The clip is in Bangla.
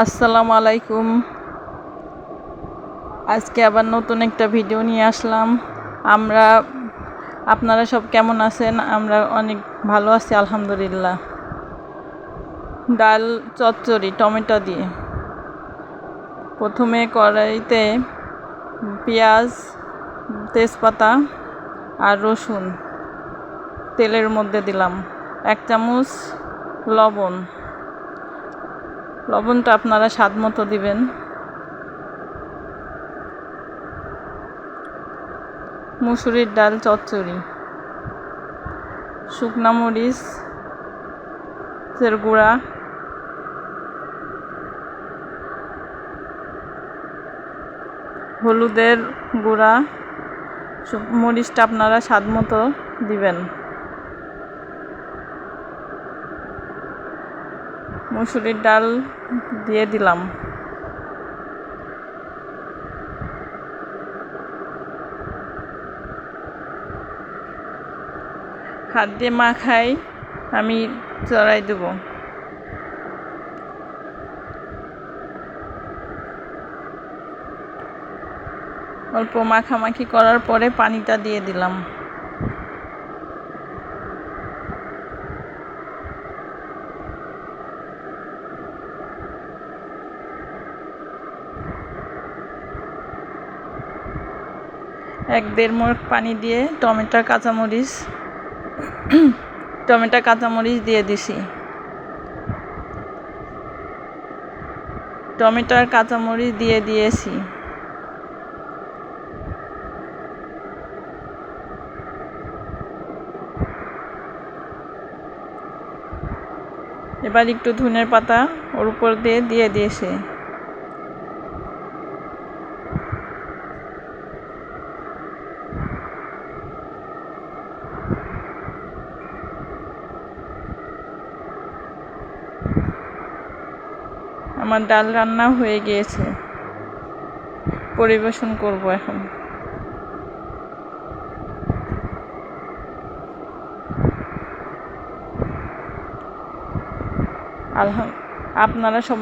আসসালামু আলাইকুম। আজকে আবার নতুন একটা ভিডিও নিয়ে আসলাম। আমরা, আপনারা সব কেমন আছেন? আমরা অনেক ভালো আছি, আলহামদুলিল্লাহ। ডাল, চচ্চড়ি, টমেটো দিয়ে। প্রথমে কড়াইতে পেঁয়াজ, তেজপাতা আর রসুন তেলের মধ্যে দিলাম। এক চামচ লবণ। লবণটা আপনারা স্বাদ মতো দিবেন। মুসুরির ডাল, চচ্চড়ি। শুকনা মরিচ গুঁড়া। হলুদের গুঁড়া। মরিচটা আপনারা স্বাদ মতো দিবেন। মুসুরির ডাল দিয়ে দিলাম। হাত দিয়ে মাখাই, আমি চড়াই দেবো। অল্প মাখামাখি করার পরে পানিটা দিয়ে দিলাম। এক দেড় মোট পানি দিয়ে টমেটো, কাঁচামরিচ টমেটো, কাঁচামরিচ দিয়ে দিছি। টমেটো আর কাঁচামরিচ দিয়ে দিয়েছি। এবার একটু ধনের পাতা ওর উপর দিয়ে দিয়ে দিয়েছে। আমার ডাল রান্না হয়ে গিয়েছে। পরিবেশন করব এখন। আলহাম আপনারা সব